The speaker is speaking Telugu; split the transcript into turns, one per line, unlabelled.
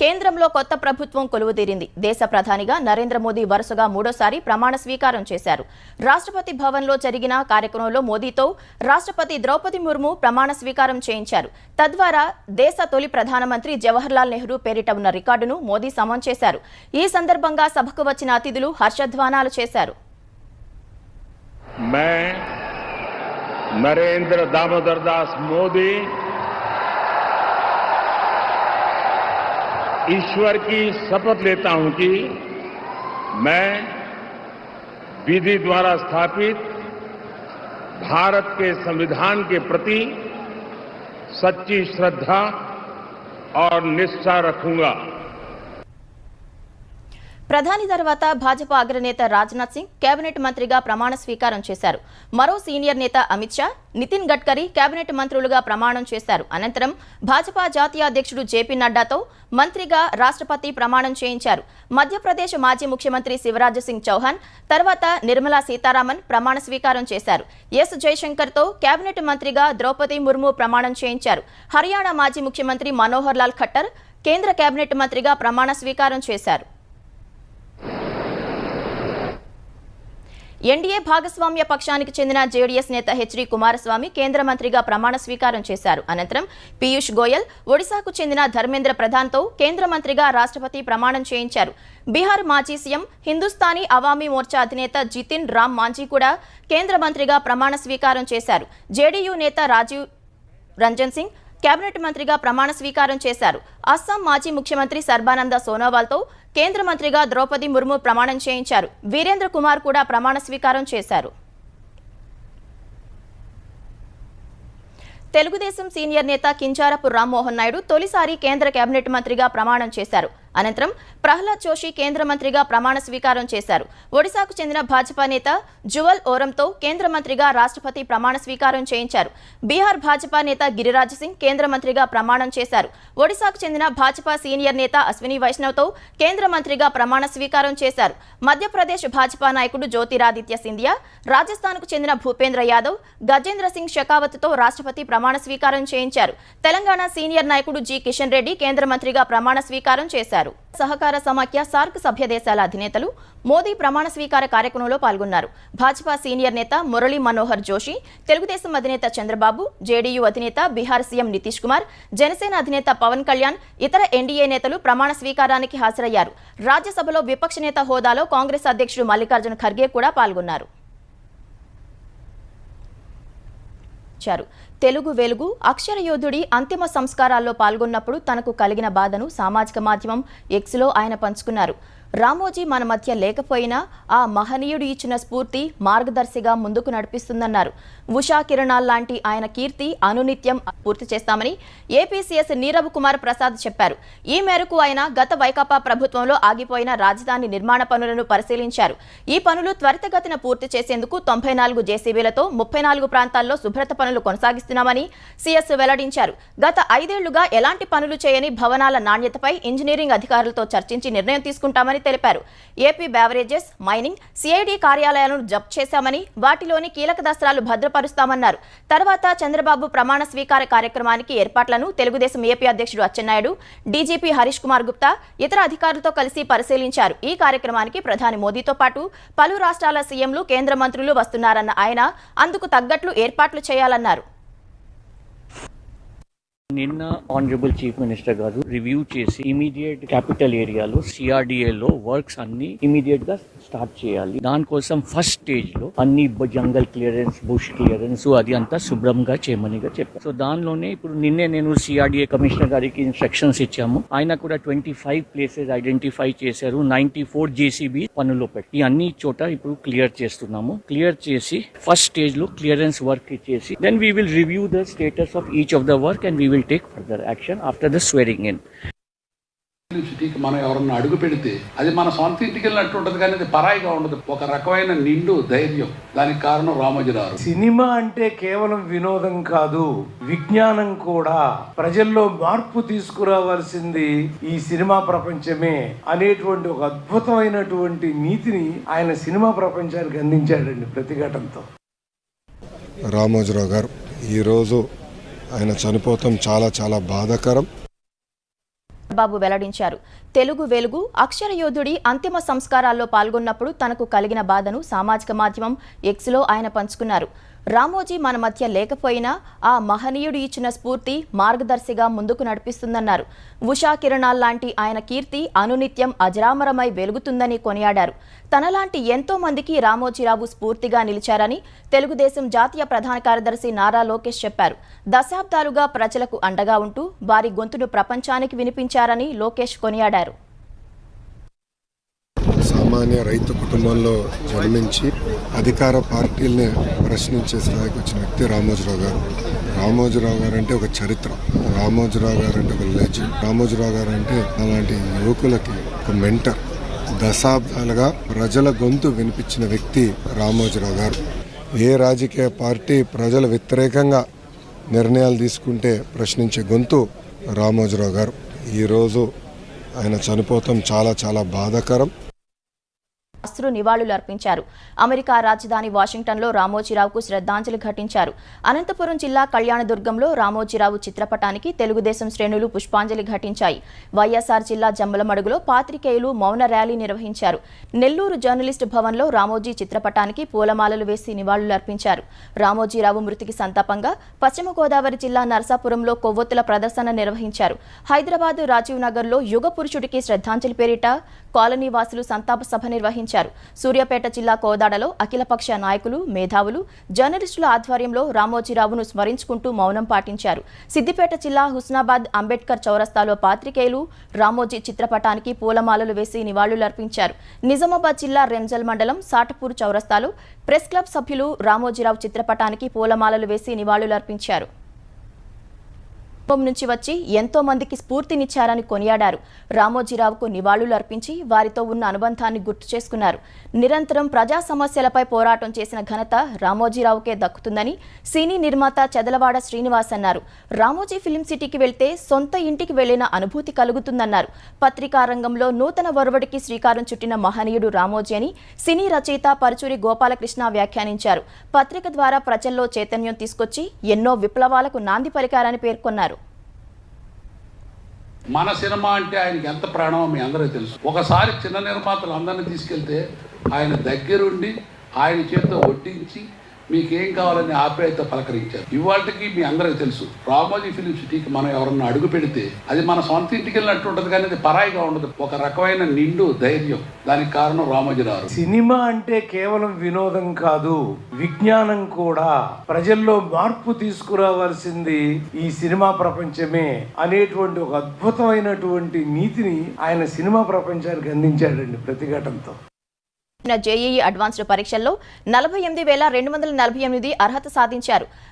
కేంద్రంలో కొత్త ప్రభుత్వం కొలువుదీరింది. దేశ ప్రధానిగా నరేంద్ర మోదీ వరుసగా మూడోసారి ప్రమాణ స్వీకారం చేశారు. రాష్ట్రపతి భవన్లో జరిగిన కార్యక్రమంలో మోదీతో రాష్ట్రపతి ద్రౌపది ముర్ము ప్రమాణ స్వీకారం చేయించారు. తద్వారా దేశ తొలి ప్రధానమంత్రి జవహర్లాల్ నెహ్రూ పేరిట ఉన్న రికార్డును మోదీ సమం చేశారు. ఈ సందర్భంగా సభకు వచ్చిన అతిథులు హర్షధ్వానాలు చేశారు.
నరేంద్ర దామోదర్ దాస్ మోదీ ईश्वर की शपथ लेता हूँ कि मैं विधि द्वारा स्थापित भारत के संविधान के प्रति सच्ची श्रद्धा और निष्ठा रखूँगा।
ప్రధాని తర్వాత భాజపా అగ్రనేత రాజ్నాథ్ సింగ్ కేబినెట్ మంత్రిగా ప్రమాణ స్వీకారం చేశారు. మరో సీనియర్ నేత అమిత్ షా నితిన్ గడ్కరీ కేబినెట్ మంత్రులుగా ప్రమాణం చేశారు. అనంతరం భాజపా జాతీయ అధ్యక్షుడు జేపీ నడ్డాతో మంత్రిగా రాష్ట్రపతి ప్రమాణం చేయించారు. మధ్యప్రదేశ్ మాజీ ముఖ్యమంత్రి శివరాజ్ సింగ్ చౌహాన్ తర్వాత నిర్మలా సీతారామన్ ప్రమాణ స్వీకారం చేశారు. ఎస్ జయశంకర్తో కేబినెట్ మంత్రిగా ద్రౌపది ముర్ము ప్రమాణం చేయించారు. హర్యానా మాజీ ముఖ్యమంత్రి మనోహర్ లాల్ ఖట్టర్ కేంద్ర కేబినెట్ మంత్రిగా ప్రమాణ స్వీకారం చేశారు. ఎన్డీఏ భాగస్వామ్య పక్షానికి చెందిన జేడీఎస్ నేత హెచ్డి కుమారస్వామి కేంద్ర మంత్రిగా ప్రమాణ స్వీకారం చేశారు. అనంతరం పీయూష్ గోయల్ ఒడిశాకు చెందిన ధర్మేంద్ర ప్రధాన్తో కేంద్ర మంత్రిగా రాష్ట్రపతి ప్రమాణం చేయించారు. బీహార్ మాజీ సీఎం హిందుస్థానీ అవామీ మోర్చా అధినేత జితిన్ రామ్ మాంజీ కూడా కేంద్ర మంత్రిగా ప్రమాణ స్వీకారం చేశారు. జేడీయూ నేత రాజీవ్ రంజన్ సింగ్ కేబినెట్ మంత్రిగా ప్రమాణ స్వీకారం చేశారు. అస్సాం మాజీ ముఖ్యమంత్రి సర్బానంద సోనోవాల్తో కేంద్ర మంత్రిగా ద్రౌపది ముర్ము ప్రమాణం చేయించారు. వీరేంద్ర కుమార్ కూడా ప్రమాణ స్వీకారం చేశారు. తెలుగుదేశం సీనియర్ నేత కించారపు రామ్మోహన్ నాయుడు తొలిసారి కేంద్ర కేబినెట్ మంత్రిగా ప్రమాణం చేశారు. అనంతరం ప్రహ్లాద్ జోషి కేంద్ర మంత్రిగా ప్రమాణ స్వీకారం చేశారు. ఒడిశాకు చెందిన భాజపా నేత జువల్ ఓరంతో కేంద్ర మంత్రిగా రాష్ట్రపతి ప్రమాణ స్వీకారం చేయించారు. బీహార్ భాజపా నేత గిరిరాజ్ సింగ్ కేంద్ర మంత్రిగా ప్రమాణం చేశారు. ఒడిశాకు చెందిన భాజపా సీనియర్ నేత అశ్విని వైష్ణవ్తో కేంద్ర మంత్రిగా ప్రమాణ స్వీకారం చేశారు. మధ్యప్రదేశ్ భాజపా నాయకుడు జ్యోతిరాదిత్య సింధియా రాజస్థాన్కు చెందిన భూపేంద్ర యాదవ్ గజేంద్ర సింగ్ షెకావత్తో రాష్ట్రపతి ప్రమాణ స్వీకారం చేయించారు. తెలంగాణ సీనియర్ నాయకుడు జి కిషన్ రెడ్డి కేంద్ర మంత్రిగా ప్రమాణ స్వీకారం చేశారు. సహకార సమాఖ్య సార్క్ సభ్య దేశాల అధినేతలు మోదీ ప్రమాణ స్వీకార కార్యక్రమంలో పాల్గొన్నారు. భాజపా సీనియర్ నేత మురళీ మనోహర్ జోషి తెలుగుదేశం అధినేత చంద్రబాబు జేడీయూ అధినేత బీహార్ సీఎం నితీష్ కుమార్ జనసేన అధినేత పవన్ కళ్యాణ్ ఇతర ఎన్డీఏ నేతలు ప్రమాణ స్వీకారానికి హాజరయ్యారు. రాజ్యసభలో విపక్ష నేత హోదాలో కాంగ్రెస్ అధ్యక్షుడు మల్లికార్జున ఖర్గే కూడా పాల్గొన్నారు. ఇచ్చారు. తెలుగు వెలుగు అక్షర యోధుడి అంతిమ సంస్కారాల్లో పాల్గొన్నప్పుడు తనకు కలిగిన బాధను సామాజిక మాధ్యమం ఎక్స్లో ఆయన పంచుకున్నారు. రామోజీ మన మధ్య లేకపోయినా ఆ మహనీయుడు ఇచ్చిన స్ఫూర్తి మార్గదర్శిగా ముందుకు నడిపిస్తుందన్నారు. ఉషా కిరణాల్ లాంటి ఆయన కీర్తి అనునిత్యం పూర్తి చేస్తామని ఏపీసీఎస్ నీరవ్ కుమార్ ప్రసాద్ చెప్పారు. ఈ మేరకు ఆయన గత వైకాపా ప్రభుత్వంలో ఆగిపోయిన రాజధాని నిర్మాణ పనులను పరిశీలించారు. ఈ పనులు త్వరితగతిన పూర్తి చేసేందుకు తొంభై నాలుగు జేసీబీలతో ముప్పై నాలుగు ప్రాంతాల్లో శుభ్రత పనులు కొనసాగిస్తున్నామని సీఎస్ వెల్లడించారు. గత ఐదేళ్ళుగా ఎలాంటి పనులు చేయని భవనాల నాణ్యతపై ఇంజనీరింగ్ అధికారులతో చర్చించి నిర్ణయం తీసుకుంటామని తెలిపారు. ఏపీ బ్యావరేజెస్ మైనింగ్ సిఐడి కార్యాలయాలను జప్తు చేశామని వాటిలోని కీలక దస్త్రాలు భద్రపరుస్తామన్నారు. తర్వాత చంద్రబాబు ప్రమాణ స్వీకార కార్యక్రమానికి ఏర్పాట్లను తెలుగుదేశం ఏపీ అధ్యక్షుడు అచ్చెన్నాయుడు డీజీపీ హరీష్ కుమార్ గుప్తా ఇతర అధికారులతో కలిసి పరిశీలించారు. ఈ కార్యక్రమానికి ప్రధాని మోదీతో పాటు పలు రాష్ట్రాల సీఎంలు కేంద్ర మంత్రులు వస్తున్నారన్న ఆయన అందుకు తగ్గట్లు ఏర్పాట్లు చేయాలన్నారు.
నిన్న honourable chief minister garu review చేసి ఇమీడియట్ క్యాపిటల్ ఏరియాలో సిఆర్డిఏలో వర్క్స్ అన్ని ఇమీడియట్గా స్టార్ట్ చేయాలి. దానికోసం ఫస్ట్ స్టేజ్లో అన్ని జంగల్ క్లియరెన్స్ బుష్ క్లియరెన్స్ అది అంతా శుభ్రంగా చేయమనిగా చెప్పారు. సో దానిలోనే ఇప్పుడు నిన్నే నేను సిఆర్డిఏ కమిషనర్ గారికి ఇన్స్ట్రక్షన్స్ ఇచ్చాము. ఆయన కూడా ట్వంటీ ఫైవ్ ప్లేసెస్ ఐడెంటిఫై చేశారు నైన్టీ ఫోర్ జేసీబీ పనుల్లో పెట్టి ఈ అన్ని చోట ఇప్పుడు క్లియర్ చేస్తున్నాము. క్లియర్ చేసి ఫస్ట్ స్టేజ్లో క్లియరెన్స్ వర్క్ ఇచ్చేసి then we will review the status of each of the work and we will take further action after the swearing in
సిటీకి మనం ఎవరన్నా అడుగు పెడితే అది మన సొంత ఇంటికి వెళ్ళినట్టు ఉంటుంది కానీ అది పరాయిగా ఉండదు. ఒక రకమైన నిండు ధైర్యం. దానికి కారణం రామోజీరావు
సినిమా అంటే కేవలం వినోదం కాదు విజ్ఞానం కూడా. ప్రజల్లో మార్పు తీసుకురావాల్సింది ఈ సినిమా ప్రపంచమే అనేటువంటి ఒక అద్భుతమైనటువంటి నీతిని ఆయన సినిమా ప్రపంచానికి అందించాడండి ప్రతిఘటనతో.
రామోజీరావు గారు ఈరోజు ఆయన చనిపోవటం చాలా చాలా బాధాకరం.
బాబు వెల్లడించారు. తెలుగు వెలుగు అక్షర యోధుడి అంతిమ సంస్కారాల్లో పాల్గొన్నప్పుడు తనకు కలిగిన బాధను సామాజిక మాధ్యమం ఎక్స్లో ఆయన పంచుకున్నారు. రామోజీ మన మధ్య లేకపోయినా ఆ మహనీయుడు ఇచ్చిన స్ఫూర్తి మార్గదర్శిగా ముందుకు నడిపిస్తుందన్నారు. ఉషా కిరణాల్ లాంటి ఆయన కీర్తి అనునిత్యం అజరామరమై వెలుగుతుందని కొనియాడారు. తనలాంటి ఎంతో మందికి రామోజీరావు స్ఫూర్తిగా నిలిచారని తెలుగుదేశం జాతీయ ప్రధాన కార్యదర్శి నారా లోకేష్ చెప్పారు. దశాబ్దాలుగా ప్రజలకు అండగా ఉంటూ వారి గొంతును ప్రపంచానికి వినిపించారని లోకేష్ కొనియాడారు.
సామాన్య రైతు కుటుంబంలో జన్మించి అధికార పార్టీల్ని ప్రశ్నించే స్థాయికి వచ్చిన వ్యక్తి రామోజీరావు గారు. రామోజీరావు గారు అంటే ఒక చరిత్ర. రామోజీరావు గారు అంటే ఒక లెజెండ్ రామోజీరావు గారు అంటే అలాంటి యువకులకి ఒక మెంటర్ దశాబ్దాలుగా ప్రజల గొంతు వినిపించిన వ్యక్తి రామోజీరావు గారు. ఏ రాజకీయ పార్టీ ప్రజల వ్యతిరేకంగా నిర్ణయాలు తీసుకుంటే ప్రశ్నించే గొంతు రామోజీరావు గారు. ఈరోజు ఆయన చనిపోవటం చాలా చాలా బాధాకరం.
అశ్రు నివాళులు అర్పించారు. అమెరికా రాజధాని వాషింగ్టన్లో రామోజీరావుకు శ్రద్ధాంజలి ఘటించారు. అనంతపురం జిల్లా కళ్యాణదుర్గంలో రామోజీరావు చిత్రపటానికి తెలుగుదేశం శ్రేణులు పుష్పాంజలి ఘటించాయి. వైఎస్ఆర్ జిల్లా జమ్మలమడుగులో పాత్రికేయులు మౌన ర్యాలీ నిర్వహించారు. నెల్లూరు జర్నలిస్టు భవన్లో రామోజీ చిత్రపటానికి పూలమాలలు వేసి నివాళులు అర్పించారు. రామోజీరావు మృతికి సంతాపంగా పశ్చిమ గోదావరి జిల్లా నరసాపురంలో కొవ్వొత్తుల ప్రదర్శన నిర్వహించారు. హైదరాబాద్ రాజీవ్ నగర్లో యుగ పురుషుడికి శ్రద్ధాంజలి పేరిట కాలనీ వాసులు సంతాప సభ నిర్వహించారు. సూర్యాపేట జిల్లా కోదాడలో అఖిలపక్ష నాయకులు మేధావులు జర్నలిస్టుల ఆధ్వర్యంలో రామోజీరావును స్మరించుకుంటూ మౌనం పాటించారు. సిద్దిపేట జిల్లా హుస్నాబాద్ అంబేద్కర్ చౌరస్తాలో పాత్రికేయులు రామోజీ చిత్రపటానికి పూలమాలలు వేసి నివాళులర్పించారు. నిజామాబాద్ జిల్లా రెంజల్ మండలం సాటపూర్ చౌరస్తాలో ప్రెస్ క్లబ్ సభ్యులు రామోజీరావు చిత్రపటానికి పూలమాలలు వేసి నివాళులర్పించారు. నుంచి వచ్చి ఎంతో మందికి స్ఫూర్తినిచ్చారని కొనియాడారు. రామోజీరావుకు నివాళులు అర్పించి వారితో ఉన్న అనుబంధాన్ని గుర్తు చేసుకున్నారు. నిరంతరం ప్రజా సమస్యలపై పోరాటం చేసిన ఘనత రామోజీరావుకే దక్కుతుందని సినీ నిర్మాత చెదలవాడ శ్రీనివాస్ అన్నారు. రామోజీ ఫిలిం సిటీకి వెళ్తే సొంత ఇంటికి వెళ్ళిన అనుభూతి కలుగుతుందన్నారు. పత్రికా రంగంలో నూతన ఒరవడికి శ్రీకారం చుట్టిన మహనీయుడు రామోజీ అని సినీ రచయిత పరుచూరి గోపాలకృష్ణ వ్యాఖ్యానించారు. పత్రిక ద్వారా ప్రజల్లో చైతన్యం తీసుకొచ్చి ఎన్నో విప్లవాలకు నాంది పలికారని పేర్కొన్నారు.
మన సినిమా అంటే ఆయనకి ఎంత ప్రాణమో మీ అందరికీ తెలుసు. ఒకసారి చిన్న నిర్మాతలు అందరినీ తీసుకెళ్తే ఆయన దగ్గరుండి ఆయన చేతితో వడ్డించి మీకేం కావాలని ఆప్యాయత పలకరించారు. ఇవాళకి మీ అందరికీ తెలుసు రామోజీ ఫిలిం సిటీకి మనం ఎవరన్నా అడుగు పెడితే అది మన సొంత ఇంటికి వెళ్ళినట్టు ఉంటుంది కానీ అది పరాయిగా ఉండదు. ఒక రకమైన నిండు ధైర్యం. దానికి కారణం రామోజీరావు
సినిమా అంటే కేవలం వినోదం కాదు విజ్ఞానం కూడా. ప్రజల్లో మార్పు తీసుకురావాల్సింది ఈ సినిమా ప్రపంచమే అనేటువంటి ఒక అద్భుతమైనటువంటి నీతిని ఆయన సినిమా ప్రపంచానికి అందించాడండి ప్రతిఘటనతో.
జేఈఈ అడ్వాన్స్డ్ పరీక్షల్లో నలభై ఎనిమిది వేల రెండు వందల నలభై ఎనిమిది అర్హత సాధించారు.